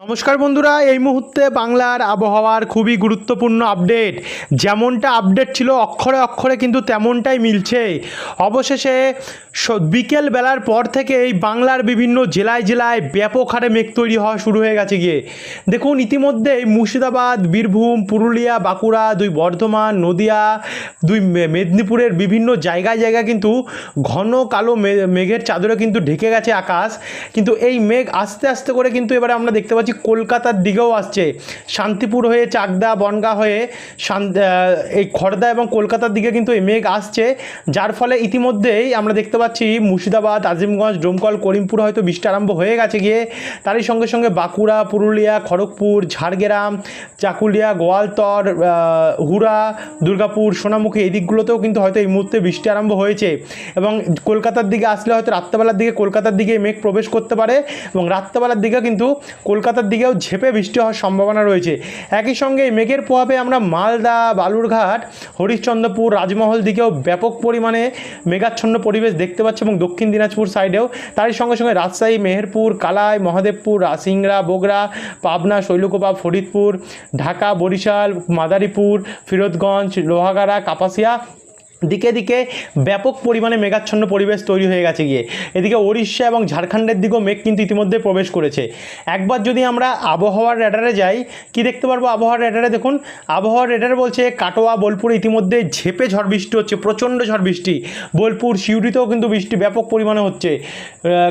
নমস্কার বন্ধুরা, এই মুহূর্তে বাংলার আবহাওয়ার খুবই গুরুত্বপূর্ণ আপডেট। যেমনটা আপডেট ছিল, অক্ষরে অক্ষরে কিন্তু তেমনটাই মিলছে। অবশেষে বিকেল বেলার পর থেকে এই বাংলার বিভিন্ন জেলায় জেলায় ব্যাপক হারে মেঘ তৈরি হওয়া শুরু হয়ে গেছে গিয়ে। দেখুন, ইতিমধ্যেই মুর্শিদাবাদ, বীরভূম, পুরুলিয়া, বাঁকুড়া, দুই বর্ধমান, নদিয়া, দুই মেদিনীপুরের বিভিন্ন জায়গায় জায়গায় কিন্তু ঘন কালো মেঘের চাদরে কিন্তু ঢেকে গেছে আকাশ। কিন্তু এই মেঘ আস্তে আস্তে করে কিন্তু এবারে আমরা দেখতে পাচ্ছি কলকাতার দিকেও আসছে। শান্তিপুর হয়ে চাকদা, বনগা হয়ে এই খড়দা এবং কলকাতার দিকে কিন্তু এই মেঘ আসছে। যার ফলে ইতিমধ্যেই আমরা দেখতে পাচ্ছি মুর্শিদাবাদ, আজিমগঞ্জ, ডোমকল, করিমপুর হয়তো বৃষ্টি আরম্ভ হয়ে গেছে গিয়ে। তারই সঙ্গে সঙ্গে বাঁকুড়া, পুরুলিয়া, খড়গপুর, ঝাড়গ্রাম, চাকুলিয়া, গোয়ালতর হুড়া, দুর্গাপুর, সোনামুখী এই দিকগুলোতেও কিন্তু হয়তো এই মুহূর্তে বৃষ্টি আরম্ভ হয়েছে। এবং কলকাতার দিকে আসলে হয়তো রাত্রেবেলার দিকে কলকাতার দিকে মেঘ প্রবেশ করতে পারে এবং রাত্রেবেলার দিকে কিন্তু কলকাতার দিকেও ঝেপে বৃষ্টি হওয়ার সম্ভাবনা রয়েছে। একই সঙ্গে মেঘের প্রভাবে আমরা মালদা, বালুরঘাট, হরিশ্চন্দ্রপুর, রাজমহল দিকেও ব্যাপক পরিমাণে মেঘাচ্ছন্ন পরিবেশ দেখতে পাচ্ছি এবং দক্ষিণ দিনাজপুর সাইডেও। তারই সঙ্গে সঙ্গে রাজশাহী, মেহেরপুর, কালাই, মহাদেবপুর রা- সিংড়া বগুড়া, পাবনা, শৈলকুপা, ফরিদপুর, ঢাকা, বরিশাল, মাদারীপুর, ফিরোজগঞ্জ, লোহাগাড়া, কাপাসিয়া দিকে দিকে ব্যাপক পরিমাণে মেঘাচ্ছন্ন পরিবেশ তৈরি হয়ে গেছে গিয়ে। এদিকে ওড়িশা এবং ঝাড়খণ্ডের দিকেও মেঘ কিন্তু ইতিমধ্যে প্রবেশ করেছে। একবার যদি আমরা আবহাওয়ার রেডারে যাই, কি দেখতে পারব আবহাওয়ার রেডারে? দেখুন, আবহাওয়ার রেডারে বলছে কাটোয়া, বোলপুরে ইতিমধ্যে ঝেপে ঝড় বৃষ্টি হচ্ছে, প্রচণ্ড ঝড় বৃষ্টি। বোলপুর, সিউড়িতেও কিন্তু বৃষ্টি ব্যাপক পরিমাণে হচ্ছে।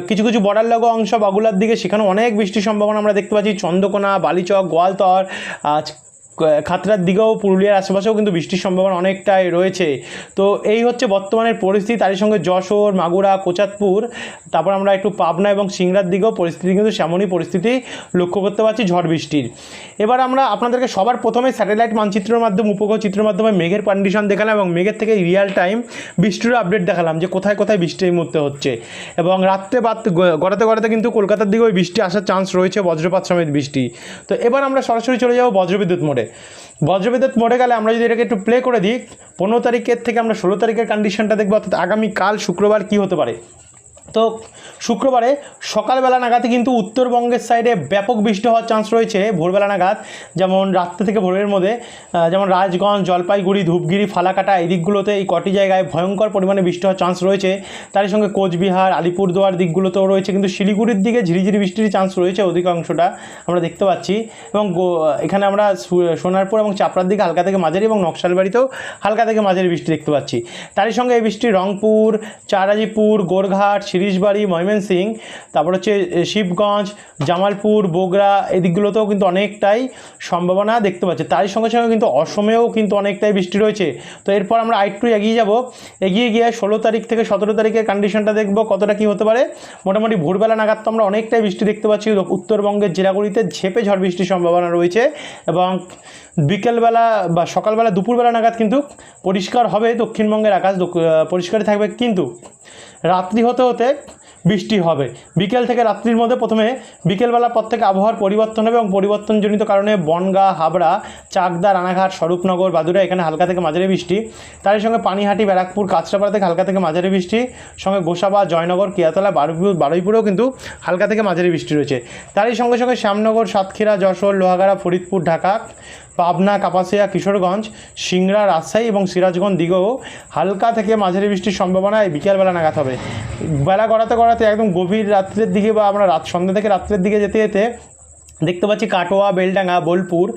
কিছু কিছু বর্ডার লাগো অংশ বাগুলার দিকে সেখানে অনেক বৃষ্টির সম্ভাবনা আমরা দেখতে পাচ্ছি। চন্দ্রকোনা, বালিচক, গোয়ালতর, আজ খাতড়ার দিকেও পুরুলিয়ার আশেপাশেও কিন্তু বৃষ্টির সম্ভাবনা অনেকটাই রয়েছে। তো এই হচ্ছে বর্তমানের পরিস্থিতি, তারই সঙ্গে যশোর, মাগুরা কোচাতপুর তারপর আমরা একটু পাবনা এবং সিংড়ার দিকেও পরিস্থিতি কিন্তু সেমনই পরিস্থিতি লক্ষ্য করতে পারছি ঝড় বৃষ্টির। এবার আমরা আপনাদেরকে সবার প্রথমে স্যাটেলাইট মানচিত্রের মাধ্যমে, উপগ্রহ চিত্রের মাধ্যমে মেঘের কন্ডিশন দেখালাম এবং মেঘের থেকে রিয়েল টাইম বৃষ্টির আপডেট দেখালাম যে কোথায় কোথায় বৃষ্টি এই মুহূর্তে হচ্ছে। এবং রাত্রে বাদ গড়াতে গড়াতে কিন্তু কলকাতার দিকেও বৃষ্টি আসার চান্স রয়েছে বজ্রপাত সমেত বৃষ্টি। তো এবার আমরা সরাসরি চলে যাব বজ্রবিদ্যুৎ মোড়ে। বজ্রবিদ্যুৎ মরে গেলে আমরা যদি এটাকে একটু প্লে করে দিই, পনেরো তারিখের থেকে আমরা ষোলো তারিখের কন্ডিশনটা দেখব, অর্থাৎ আগামীকাল শুক্রবার কি হতে পারে? তো শুক্রবারে সকালবেলা নাগাদে কিন্তু উত্তরবঙ্গের সাইডে ব্যাপক বৃষ্টি হওয়ার চান্স রয়েছে, ভোরবেলা নাগাদ, যেমন রাত্রে থেকে ভোরের মধ্যে যেমন রাজগঞ্জ, জলপাইগুড়ি, ধূপগিরি, ফালাকাটা, এই দিকগুলোতে এই কটি জায়গায় ভয়ঙ্কর পরিমাণে বৃষ্টি হওয়ার চান্স রয়েছে। তারই সঙ্গে কোচবিহার, আলিপুরদুয়ার দিকগুলোতেও রয়েছে, কিন্তু শিলিগুড়ির দিকে ঝিরিঝিরি বৃষ্টির চান্স রয়েছে অধিকাংশটা আমরা দেখতে পাচ্ছি। এবং এখানে আমরা সোনারপুর এবং চাপড়ার দিকে হালকা থেকে মাঝারি এবং নকশালবাড়িতেও হালকা থেকে মাঝারি বৃষ্টি দেখতে পাচ্ছি। তারই সঙ্গে এই বৃষ্টি রংপুর, চারাজিপুর, গোরঘাট শিরিশবাড়ি ময়মনসিং, তারপর হচ্ছে শিবগঞ্জ, জামালপুর, বগুড়া, এদিকগুলোতেও কিন্তু অনেকটাই সম্ভাবনা দেখতে পাচ্ছি। তারই সঙ্গে সঙ্গে কিন্তু অসমেও কিন্তু অনেকটাই বৃষ্টি রয়েছে। তো এরপর আমরা আরেকটু এগিয়ে যাব। এগিয়ে গিয়ে ষোলো তারিখ থেকে সতেরো তারিখের কন্ডিশনটা দেখব, কতটা কী হতে পারে। মোটামুটি ভোরবেলা নাগাদ তো আমরা অনেকটাই বৃষ্টি দেখতে পাচ্ছি। উত্তরবঙ্গের জেলাগুলিতে ঝেপে ঝড় বৃষ্টির সম্ভাবনা রয়েছে এবং বিকেলবেলা বা সকালবেলা, দুপুরবেলা নাগাদ কিন্তু পরিষ্কার হবে দক্ষিণবঙ্গের আকাশ পরিষ্কারই থাকবে। কিন্তু রাত্রি হতে হতে বৃষ্টি হবে। বিকেল থেকে রাত্রির মধ্যে প্রথমে বিকেলবেলার পর থেকে আবহাওয়ার পরিবর্তন হবে এবং পরিবর্তনজনিত কারণে বনগা, হাবড়া, চাকদা, রানাঘাট, স্বরূপনগর বাদুরা এখানে হালকা থেকে মাঝারি বৃষ্টি। তারই সঙ্গে পানিহাটি, ব্যারাকপুর, কাঁচরাপাড়া থেকে হালকা থেকে মাঝারি বৃষ্টি। সঙ্গে গোসাবা, জয়নগর, কিয়াতলা, বারুইপুর, বারুইপুরেও কিন্তু হালকা থেকে মাঝারি বৃষ্টি রয়েছে। তারই সঙ্গে সঙ্গে শ্যামনগর, সাতক্ষীরা, যশোর, লোহাগাড়া, ফরিদপুর, ঢাকা। পাবনা, কাপাসিয়া, কিশোরগঞ্জ, সিংড়া, রাজশাহী এবং সিরাজগঞ্জ দিকেও হালকা থেকে মাঝারি বৃষ্টির সম্ভাবনা এই বিকেলবেলা নাগাদ হবে। বেলা গড়াতে গড়াতে একদম গভীর রাত্রের দিকে বা আমরা রাত সন্ধ্যা থেকে রাত্রের দিকে যেতে যেতে দেখতে পাচ্ছি কাটোয়া, বেলডাঙ্গা, বোলপুর,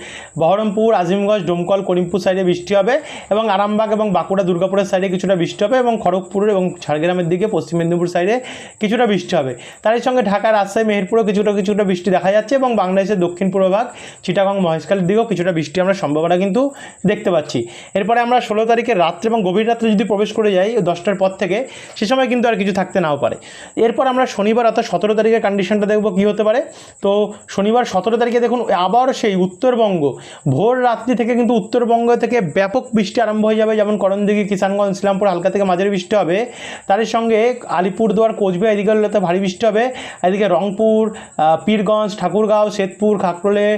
বহরমপুর, আজিমগঞ্জ, ডোমকল, করিমপুর সাইডে বৃষ্টি হবে এবং আরামবাগ এবং বাঁকুড়া, দুর্গাপুরের সাইডে কিছুটা বৃষ্টি হবে এবং খড়গপুর এবং ঝাড়গ্রামের দিকে পশ্চিম মেদিনীপুর সাইডে কিছুটা বৃষ্টি হবে। তার সঙ্গে ঢাকা, রাজশাহী, মেহেরপুরেও কিছুটা কিছুটা বৃষ্টি দেখা যাচ্ছে এবং বাংলাদেশের দক্ষিণ পূর্ব ভাগ, চিটাগং, মহেশখালীর দিকেও কিছুটা বৃষ্টি আমরা সম্ভাবনা কিন্তু দেখতে পাচ্ছি। এরপরে আমরা ষোলো তারিখে রাত্রে এবং গভীর রাত্রে যদি প্রবেশ করে যাই দশটার পর থেকে, সে সময় কিন্তু আর কিছু থাকতে নাও পারে। এরপর আমরা শনিবার অর্থাৎ সতেরো তারিখের কন্ডিশনটা দেখব কী হতে পারে। তো শনিবার সতেরো তারিখে দেখুন আবার সেই উত্তরবঙ্গ। ভোর রাত্রি থেকে কিন্তু উত্তরবঙ্গ থেকে ব্যাপক বৃষ্টি আরম্ভ হয়ে যাবে যেমন করণদিঘি কিষানগঞ্জ ইসলামপুর হালকা থেকে মাঝারি বৃষ্টি হবে। তার সঙ্গে আলিপুরদুয়ার কোচবিহার এদিকগুলোতে ভারী বৃষ্টি হবে। এদিকে রংপুর পীরগঞ্জ ঠাকুরগাঁও শ্বেতপুর খাকরোলে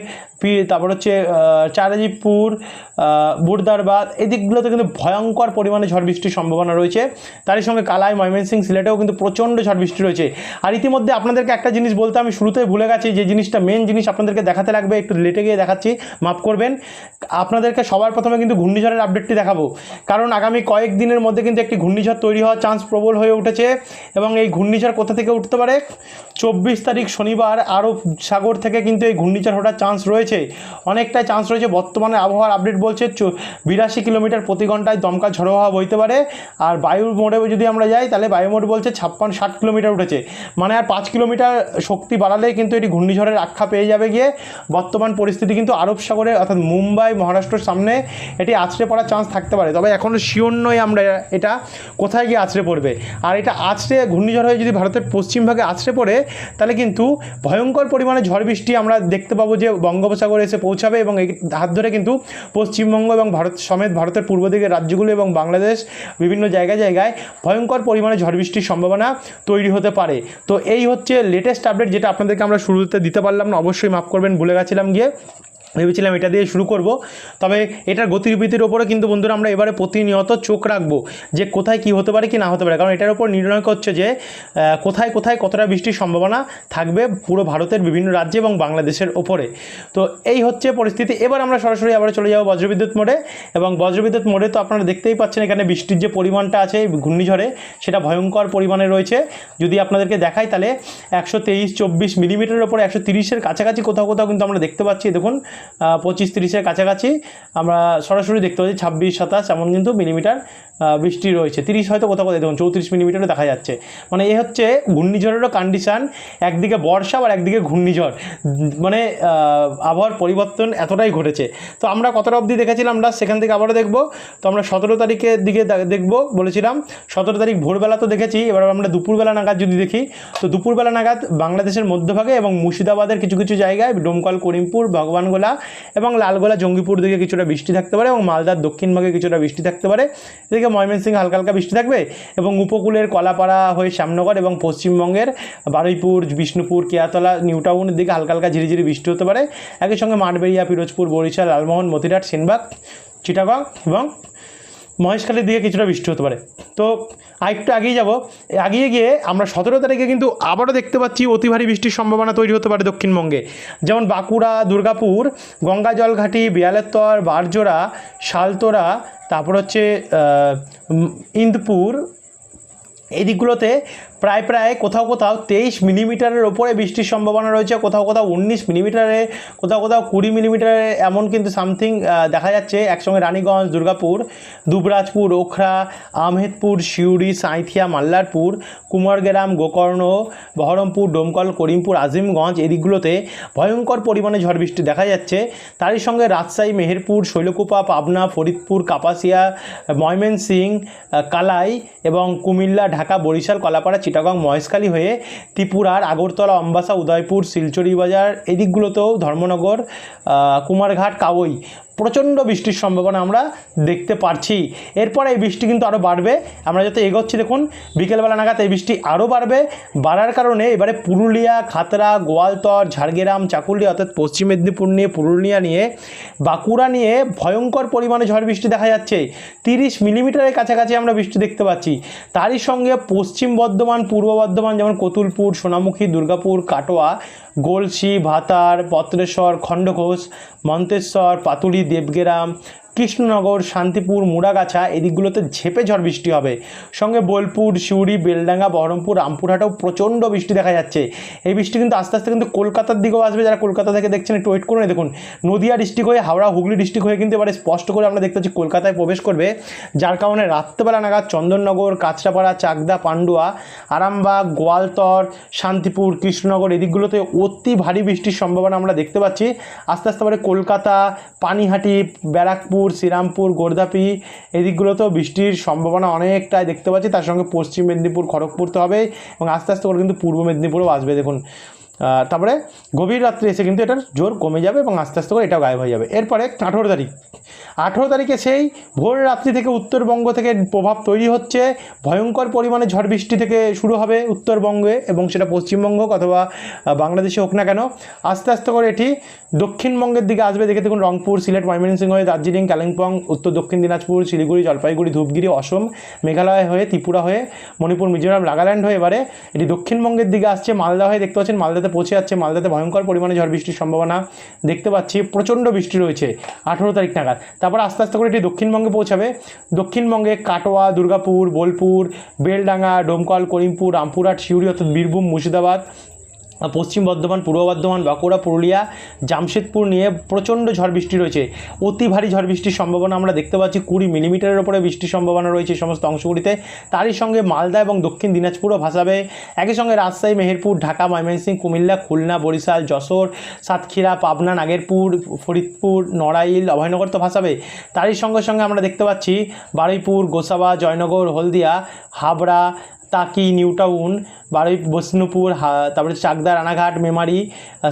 তারপর হচ্ছে আহ, বুড়দারবাদ এই দিকগুলোতে কিন্তু ভয়ঙ্কর পরিমাণে ঝড় বৃষ্টির সম্ভাবনা রয়েছে। তারই সঙ্গে কালাই ময়মনসিং সিলেটেও কিন্তু প্রচণ্ড ঝড় বৃষ্টি রয়েছে। আর ইতিমধ্যে আপনাদেরকে একটা জিনিস বলতে আমি শুরুতেই ভুলে গেছি যে জিনিসটা মেন জিনিস জিনিস আপনাদেরকে দেখাতে লাগবে, একটু লেটে গিয়ে দেখাচ্ছি, মাফ করবেন। আপনাদেরকে সবার প্রথমে কিন্তু ঘূর্ণিঝড়ের আপডেটটি দেখাবো। কারণ আগামী কয়েক দিনের মধ্যে কিন্তু একটি ঘূর্ণিঝড় তৈরি হওয়ার চান্স প্রবল হয়ে উঠেছে এবং এই ঘূর্ণিঝড় কোথা থেকে উঠতে পারে? চব্বিশ তারিখ শনিবার আরব সাগর থেকে কিন্তু এই ঘূর্ণিঝড় ওঠার চান্স রয়েছে। অনেকটাই চান্স রয়েছে, বর্তমানে আবহাওয়ার আপডেট বলছে বিরাশি কিলোমিটার প্রতি ঘন্টায় দমকা ঝড়ো হওয়া বইতে পারে। আর বায়ুর মোড়ে যদি আমরা যাই, তাহলে বায়ু মোড় বলছে ছাপ্পান্ন ষাট কিলোমিটার উঠেছে। মানে আর পাঁচ কিলোমিটার শক্তি বাড়ালেই কিন্তু এটি ঘূর্ণিঝড়ের আখ্যা পেয়ে যাবে গিয়ে। বর্তমান পরিস্থিতি কিন্তু আরব সাগরে, অর্থাৎ মুম্বাই মহারাষ্ট্রের সামনে এটি আছড়ে পড়ার চান্স থাকতে পারে। তবে এখনও শিওর নয় আমরা এটা কোথায় গিয়ে আছড়ে পড়বে। আর এটা আছড়ে, ঘূর্ণিঝড় হয়ে যদি ভারতের পশ্চিমভাগে আছড়ে পড়ে, তাহলে কিন্তু ভয়ঙ্কর পরিমাণে ঝড় বৃষ্টি আমরা দেখতে পাবো যে বঙ্গোপসাগরে এসে পৌঁছাবে এবং এই হাত ধরে কিন্তু পশ্চিমবঙ্গ এবং ভারত সমেত ভারতের পূর্ব দিকের রাজ্যগুলো এবং বাংলাদেশ বিভিন্ন জায়গায় জায়গায় ভয়ঙ্কর পরিমাণে ঝড় বৃষ্টির সম্ভাবনা তৈরি হতে পারে। তো এই হচ্ছে লেটেস্ট আপডেট যেটা আপনাদেরকে আমরা শুরুতে দিতে পারলাম না। অবশ্যই মাফ করবেন ভুলে গেছিলাম গিয়ে। ভেবেছিলাম এটা দিয়ে শুরু করব। তবে এটার গতিবিধির ওপরে কিন্তু বন্ধুরা আমরা এবারে প্রতিনিয়ত চোখ রাখব যে কোথায় কি হতে পারে, কি না হতে পারে। কারণ এটার উপর নির্ণয় করছে যে কোথায় কোথায় কতটা বৃষ্টির সম্ভাবনা থাকবে পুরো ভারতের বিভিন্ন রাজ্যে এবং বাংলাদেশের ওপরে। তো এই হচ্ছে পরিস্থিতি। এবার আমরা সরাসরি আবার চলে যাব বজ্রবিদ্যুৎ মোড়ে এবং বজ্রবিদ্যুৎ মোড়ে তো আপনারা দেখতেই পাচ্ছেন এখানে বৃষ্টির যে পরিমাণটা আছে ঘূর্ণিঝড়ে, সেটা ভয়ঙ্কর পরিমাণে রয়েছে। যদি আপনাদেরকে দেখাই তাহলে একশো তেইশ, চব্বিশ মিলিমিটারের ওপরে একশো তিরিশের কাছাকাছি কোথাও কোথাও কিন্তু আমরা দেখতে পাচ্ছি। দেখুন পঁচিশ তিরিশের কাছাকাছি আমরা সরাসরি দেখতে পাচ্ছি ছাব্বিশ, সাতাশ, এমন কিন্তু মিলিমিটার বৃষ্টি রয়েছে। তিরিশ হয়তো কোথাও কোথাও দেখুন, চৌত্রিশ মিলিমিটারও দেখা যাচ্ছে। মানে এ হচ্ছে ঘূর্ণিঝড়েরও কন্ডিশান একদিকে বর্ষা আর একদিকে ঘূর্ণিঝড়। মানে আবহাওয়ার পরিবর্তন এতটাই ঘটেছে। তো আমরা কতটা অবধি দেখেছিলাম আমরা সেখান থেকে আবারও দেখব। তো আমরা সতেরো তারিখের দিকে দেখব, বলেছিলাম। সতেরো তারিখ ভোরবেলা তো দেখেছি, এবার আমরা দুপুরবেলা নাগাদ যদি দেখি, তো দুপুরবেলা নাগাদ বাংলাদেশের মধ্যভাগে এবং মুর্শিদাবাদের কিছু কিছু জায়গায়, ডোমকল, করিমপুর, ভগবানগোলা এবং লালগোলা জঙ্গিপুর দিকে কিছুটা বৃষ্টি থাকতে পারে এবং মালদার দক্ষিণ ভাগে কিছুটা বৃষ্টি থাকতে পারে। এদিকে ময়মনসিংহ হালকা হালকা বৃষ্টি থাকবে এবং উপকূলের কলাপাড়া হয়ে শ্যামনগর এবং পশ্চিমবঙ্গের বারুইপুর, বিষ্ণুপুর, কেয়াতলা, নিউটাউনের দিকে হালকা হালকা ঝিরিঝিরি বৃষ্টি হতে পারে। একই সঙ্গে মাঠবেড়িয়া, পিরোজপুর, বরিশাল, লালমোহন মতিরাট সেনবাগ, চিটাগং এবং মহেশখালীর দিকে কিছুটা বৃষ্টি হতে পারে। তো আরেকটু আগিয়ে যাব। আগিয়ে গিয়ে আমরা সতেরো তারিখে কিন্তু আবারও দেখতে পাচ্ছি অতি ভারী বৃষ্টির সম্ভাবনা তৈরি হতে পারে দক্ষিণবঙ্গে। যেমন বাঁকুড়া, দুর্গাপুর, গঙ্গা জলঘাটি, বিয়ালেত্তর, বারজোড়া, শালতোরা, তারপর হচ্ছে ইন্দপুর, এই দিকগুলোতে প্রায় প্রায় কোথাও কোথাও তেইশ মিলিমিটারের ওপরে বৃষ্টির সম্ভাবনা রয়েছে, কোথাও কোথাও উনিশ মিলিমিটারে, কোথাও কোথাও কুড়ি মিলিমিটারে, এমন কিন্তু সামথিং দেখা যাচ্ছে। একসঙ্গে রানীগঞ্জ, দুর্গাপুর, দুবরাজপুর, ওখরা আহমেদপুর সিউড়ি, সাঁইথিয়া, মাল্লারপুর, কুমারগ্রাম, গোকর্ণ, বহরমপুর, ডোমকল, করিমপুর, আজিমগঞ্জ, এই দিকগুলোতে ভয়ঙ্কর পরিমাণে ঝড় বৃষ্টি দেখা যাচ্ছে। তারই সঙ্গে রাজশাহী, মেহেরপুর, শৈলকুপা, পাবনা, ফরিদপুর, কাপাসিয়া ময়মনসিং কালাই এবং কুমিল্লা, ঢাকা, বরিশাল, কলাপাড়া চিটাগং মহেশখালী হয়ে ত্রিপুরার আগরতলা অম্বাসা উদয়পুর শিলচরি বাজার এই দিকগুলোতেও ধর্মনগর কুমারঘাট কাওই প্রচণ্ড বৃষ্টির সম্ভাবনা আমরা দেখতে পারছি। এরপর এই বৃষ্টি কিন্তু আরও বাড়বে। আমরা যত এগোচ্ছি, দেখুন, বিকেলবেলা নাগাদ এই বৃষ্টি আরও বাড়বে। বাড়ার কারণে এবারে পুরুলিয়া, খাতড়া, গোয়ালতর, ঝাড়গ্রাম চাকুলিয়া অর্থাৎ পশ্চিম মেদিনীপুর নিয়ে, পুরুলিয়া নিয়ে, বাঁকুড়া নিয়ে ভয়ঙ্কর পরিমাণে ঝড় বৃষ্টি দেখা যাচ্ছে। তিরিশ মিলিমিটারের কাছাকাছি আমরা বৃষ্টি দেখতে পাচ্ছি। তারই সঙ্গে পশ্চিম বর্ধমান, পূর্ব বর্ধমান, যেমন কতুলপুর, সোনামুখী, দুর্গাপুর, কাটোয়া গলসি ভাতার পত্রেশ্বর খণ্ডঘোষ মন্তেশ্বর পাতুড়ি দেবগ্রাম কৃষ্ণনগর, শান্তিপুর, মুড়াগাছা এই দিকগুলোতে ঝেপে ঝড় বৃষ্টি হবে। সঙ্গে বোলপুর, সিউড়ি, বেলডাঙ্গা, বহরমপুর, রামপুরহাটেও প্রচণ্ড বৃষ্টি দেখা যাচ্ছে। এই বৃষ্টি কিন্তু আস্তে আস্তে কিন্তু কলকাতার দিকেও আসবে। যারা কলকাতা থেকে দেখছেন, একটু ওয়েট করুন। দেখুন, নদিয়া ডিস্ট্রিক্ট হয়ে, হাওড়া, হুগলি ডিস্ট্রিক্ট হয়ে কিন্তু এবারে স্পষ্ট করে আমরা দেখতে পাচ্ছি কলকাতায় প্রবেশ করবে। যার কারণে রাত্রেবেলা নাগাদ চন্দননগর, কাঁচরাপাড়া, চাকদা, পান্ডুয়া, আরামবাগ, গোয়ালতর, শান্তিপুর, কৃষ্ণনগর এদিকগুলোতে অতি ভারী বৃষ্টির সম্ভাবনা আমরা দেখতে পাচ্ছি। আস্তে আস্তে এবারে কলকাতা, পানিহাটি, ব্যারাকপুর শ্রীরামপুর গোর্ধাপি এই দিকগুলোতেও বৃষ্টির সম্ভাবনা অনেকটাই দেখতে পাচ্ছি। তার সঙ্গে পশ্চিম মেদিনীপুর, খড়গপুর তো হবে এবং আস্তে আস্তে করে কিন্তু পূর্ব মেদিনীপুরেও আসবে। দেখুন তারপরে গভীর রাত্রে এসে কিন্তু এটার জোর কমে যাবে এবং আস্তে আস্তে করে এটাও গায়েব হয়ে যাবে। এরপরে আঠেরো তারিখ। আঠেরো তারিখে সেই ভোর রাত্রি থেকে উত্তরবঙ্গ থেকে প্রভাব তৈরি হচ্ছে। ভয়ঙ্কর পরিমাণে ঝড় বৃষ্টি থেকে শুরু হবে উত্তরবঙ্গে এবং সেটা পশ্চিমবঙ্গ অথবা বাংলাদেশে হোক না কেন। আস্তে আস্তে করে এটি দক্ষিণবঙ্গের দিকে আসবে। দেখে দেখুন রংপুর, সিলেট, ময়মনসিংহ হয়ে দার্জিলিং, কালিম্পং, উত্তর দক্ষিণ দিনাজপুর, শিলিগুড়ি, জলপাইগুড়ি, ধূপগিরি, অসম, মেঘালয় হয়ে ত্রিপুরা হয়ে মণিপুর, মিজোরাম, নাগাল্যান্ড হয়ে এবারে এটি দক্ষিণবঙ্গের দিকে আসছে। মালদা হয়ে দেখতে পাচ্ছেন মালদাতে পৌঁছে যাচ্ছে মালদাতে ভয়ঙ্কর পরিমাণে ঝড় বৃষ্টির সম্ভাবনা দেখতে পাচ্ছি। প্রচণ্ড বৃষ্টি রয়েছে। আঠেরো তারিখ নাগাদ। তারপর আস্তে আস্তে করে এটি দক্ষিণবঙ্গে পৌঁছাবে। দক্ষিণবঙ্গে কাটোয়া, দুর্গাপুর, বোলপুর, বেলডাঙ্গা, ডোমকল, করিমপুর, রামপুরহাট শিউরি অর্থাৎ বীরভূম, মুর্শিদাবাদ পশ্চিম বর্ধমান, পূর্ব বর্ধমান, বাঁকুড়া, পুরুলিয়া, জামশেদপুর নিয়ে প্রচণ্ড ঝড় বৃষ্টি রয়েছে। অতি ভারী ঝড় বৃষ্টির সম্ভাবনা আমরা দেখতে পাচ্ছি। কুড়ি মিলিমিটারের ওপরে বৃষ্টির সম্ভাবনা রয়েছে সমস্ত অংশগুলিতে। তারই সঙ্গে মালদা এবং দক্ষিণ দিনাজপুরও ভাসাবে। একই সঙ্গে রাজশাহী, মেহেরপুর, ঢাকা, ময়মনসিংহ, কুমিল্লা, খুলনা, বরিশাল, যশোর, সাতক্ষীরা, পাবনা, নাগেরপুর, ফরিদপুর, নড়াইল, অভয়নগর তো ভাসাবে। তারই সঙ্গে সঙ্গে আমরা দেখতে পাচ্ছি বারুইপুর, গোসাবা, জয়নগর, হলদিয়া, হাবড়া তাকি নিউ টাউন বারুই বৈষ্ণুপুর তারপরে চাকদা, রানাঘাট, মেমারি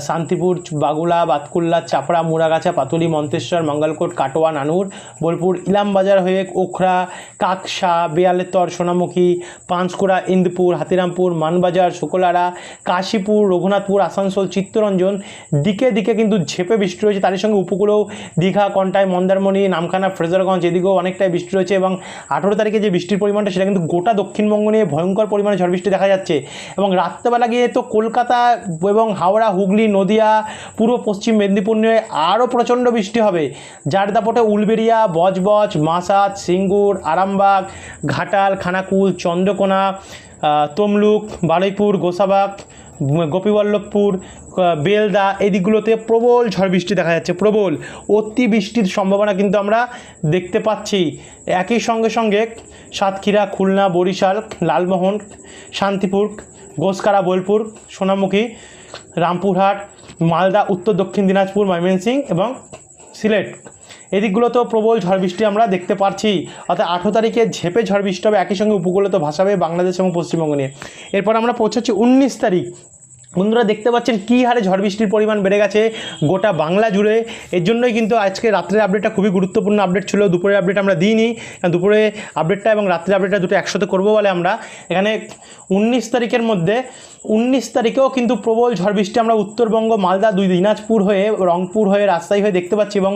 শান্তিপুর, বাগুলা, বাতকুল্লা, চাপড়া মুরাগাছা পাতুলি মন্তেশ্বর, মঙ্গলকোট, কাটোয়া, নানুর, বোলপুর, ইলামবাজার হয়ে ওখরা, কাকসা, বেয়ালেতর, সোনামুখী, পাঁশকুড়া, ইন্দপুর, হাতিরামপুর, মানবাজার, শুকলারা, কাশীপুর, রঘুনাথপুর, আসানসোল, চিত্তরঞ্জন, দিকে দিকে কিন্তু ঝেপে বৃষ্টি রয়েছে তারই সঙ্গে উপকূলেও দীঘা কন্টায় মন্দারমণি, নামখানা, ফ্রেজারগঞ্জ, এদিকেও অনেকটাই বৃষ্টি রয়েছে এবং আঠেরো তারিখে যে বৃষ্টির পরিমাণটা, সেটা কিন্তু গোটা দক্ষিণবঙ্গ নিয়ে ভয়ঙ্কর পরিমাণে ঝড় বৃষ্টি দেখা যাচ্ছে। এবং রাত্রেবেলা গিয়ে তো কলকাতা এবং হাওড়া, হুগলি, নদিয়া পূর্ব পশ্চিম মেদিনীপুর নিয়ে আরও প্রচণ্ড বৃষ্টি হবে। যার দাপটে উলবেড়িয়া, বজবজ, মাসাদ, সিঙ্গুর, আরামবাগ, ঘাটাল, খানাকুল, চন্দ্রকোনা তমলুক, বারুইপুর, গোসাবাগ গোপীবল্লভপুর বেলদা এই দিকগুলোতে প্রবল ঝড় বৃষ্টি দেখা যাচ্ছে, প্রবল। অতি বৃষ্টির সম্ভাবনা কিন্তু আমরা দেখতে পাচ্ছি। একই সঙ্গে সঙ্গে সাতক্ষীরা, খুলনা, বরিশাল, লালমোহন, শান্তিপুর, গোসকারা, বোলপুর, সোনামুখী, রামপুরহাট, মালদা, উত্তর দক্ষিণ দিনাজপুর, ময়মনসিং এবং সিলেট। এদিকগুলোতেও প্রবল ঝড় বৃষ্টি আমরা দেখতে পাচ্ছি। অর্থাৎ আঠেরো তারিখে ঝেপে ঝড় বৃষ্টি হবে, একই সঙ্গে উপকূলত ভাসাবে বাংলাদেশ এবং পশ্চিমবঙ্গ নিয়ে। এরপর আমরা পৌঁছাচ্ছি উনিশ তারিখ। বন্ধুরা দেখতে পাচ্ছেন কী হারে ঝড় বৃষ্টির পরিমাণ বেড়ে গেছে গোটা বাংলা জুড়ে। এর জন্যই কিন্তু আজকে রাত্রের আপডেটটা খুবই গুরুত্বপূর্ণ আপডেট ছিল। দুপুরের আপডেট আমরা দিইনি। দুপুরে আপডেটটা এবং রাত্রের আপডেটটা দুটো একসাথে করব বলে আমরা। এখানে উনিশ তারিখের মধ্যে উনিশ তারিখেও কিন্তু প্রবল ঝড় বৃষ্টি। আমরা উত্তরবঙ্গ, মালদা দুই দিনাজপুর হয়ে, রংপুর হয়ে, রাজশাহী হয়ে দেখতে পাচ্ছি এবং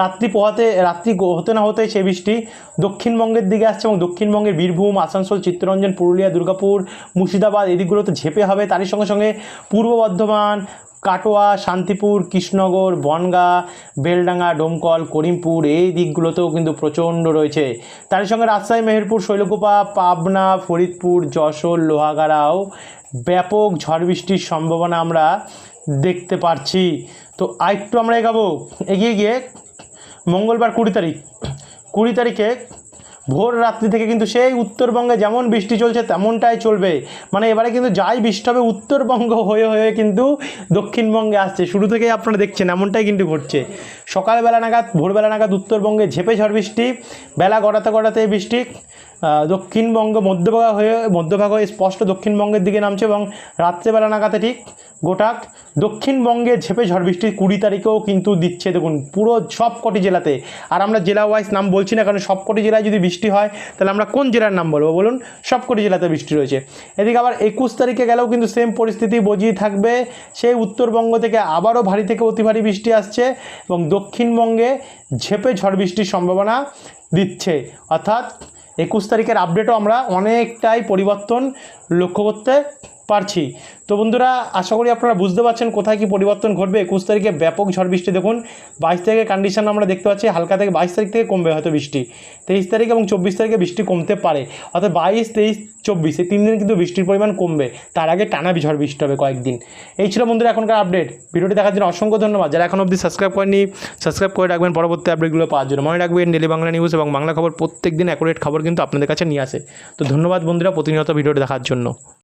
রাত্রি পোহাতে, রাত্রি হতে না হতে সেই বৃষ্টি দক্ষিণবঙ্গের দিকে আসছে এবং দক্ষিণবঙ্গের বীরভূম, আসানসোল, চিত্তরঞ্জন, পুরুলিয়া, দুর্গাপুর, মুর্শিদাবাদ এদিকগুলোতে ঝেপে হবে। তারই সঙ্গে সঙ্গে পূর্ব বর্ধমান, কাটোয়া, শান্তিপুর, কৃষ্ণনগর, বনগাঁ, বেলডাঙ্গা, ডোমকল, করিমপুর এই দিকগুলোতেও কিন্তু প্রচণ্ড রয়েছে। তারই সঙ্গে রাজশাহী, মেহেরপুর, শৈলকুপা, পাবনা, ফরিদপুর, যশোর, লোহাগাড়াও ব্যাপক ঝড় বৃষ্টির সম্ভাবনা আমরা দেখতে পারছি। তো আরেকটু আমরা এগাবো, এগিয়ে গিয়ে মঙ্গলবার কুড়ি তারিখ। কুড়ি তারিখে ভোর রাত্রি থেকে কিন্তু সেই উত্তরবঙ্গে যেমন বৃষ্টি চলছে তেমনটাই চলবে। মানে এবারে কিন্তু যাই বৃষ্টি হবে, উত্তরবঙ্গ হয়ে হয়ে কিন্তু দক্ষিণবঙ্গে আসছে। শুরু থেকেই আপনারা দেখছেন এমনটাই কিন্তু ঘটছে। সকালবেলা নাগাদ, ভোরবেলা নাগাদ উত্তরবঙ্গে ঝেপে ঝড় বৃষ্টি, বেলা গড়াতে গড়াতে বৃষ্টি দক্ষিণবঙ্গ মধ্যভাগ হয়ে মধ্যভাগ হয়ে স্পষ্ট দক্ষিণবঙ্গের দিকে নামছে এবং রাত্রেবেলা নাগাতে ঠিক গোটা দক্ষিণবঙ্গে ঝেপে ঝড় বৃষ্টি কুড়ি তারিখেও কিন্তু দিচ্ছে। দেখুন, পুরো সব কটি জেলাতে, আর আমরা জেলা ওয়াইজ নাম বলছি না, কারণ সবকটি জেলায় যদি বৃষ্টি হয়, তাহলে আমরা কোন জেলার নাম বলব বলুন? সবকটি জেলাতে বৃষ্টি রয়েছে। এদিকে আবার একুশ তারিখে গেলেও কিন্তু সেম পরিস্থিতি বজিয়ে থাকবে। সেই উত্তরবঙ্গ থেকে আবারও ভারী থেকে অতি ভারী বৃষ্টি আসছে এবং দক্ষিণবঙ্গে ঝেপে ঝড় বৃষ্টির সম্ভাবনা দিচ্ছে। অর্থাৎ একুশ তারিখের আপডেটও আমরা অনেকটাই পরিবর্তন লক্ষ্য করতে পারছি। তো বন্ধুরা, আশা করি আপনারা বুঝতে পারছেন কোথায় কি পরিবর্তন ঘটবে। একুশ তারিখে ব্যাপক ঝড় বৃষ্টি দেখুন। বাইশ তারিখের কন্ডিশন আমরা দেখতে পাচ্ছি, হালকা থেকে বাইশ তারিখ থেকে কমবে হয়তো বৃষ্টি। তেইশ তারিখ এবং চব্বিশ তারিখে বৃষ্টি কমতে পারে। অর্থাৎ বাইশ, তেইশ, চব্বিশ, এই তিন দিন কিন্তু বৃষ্টির পরিমাণ কমবে। তার আগে টানা ঝড় বৃষ্টি হবে কয়েকদিন। এই ছিল বন্ধুরা এখনকার আপডেট ভিডিওটি দেখার জন্য অসংখ্য ধন্যবাদ। যারা এখন অবধি সাবস্ক্রাইব করেনি সাবস্ক্রাইব করে রাখবেন। পরবর্তী আপডেটগুলো পাওয়ার জন্য। মনে রাখবেন ডেলি বাংলা নিউজ এবং বাংলা খবর প্রত্যেক দিন অ্যাকুরেট খবর কিন্তু আপনাদের কাছে নিয়ে আসে। তো ধন্যবাদ বন্ধুরা, প্রতিনিয়ত ভিডিওটি দেখার জন্য।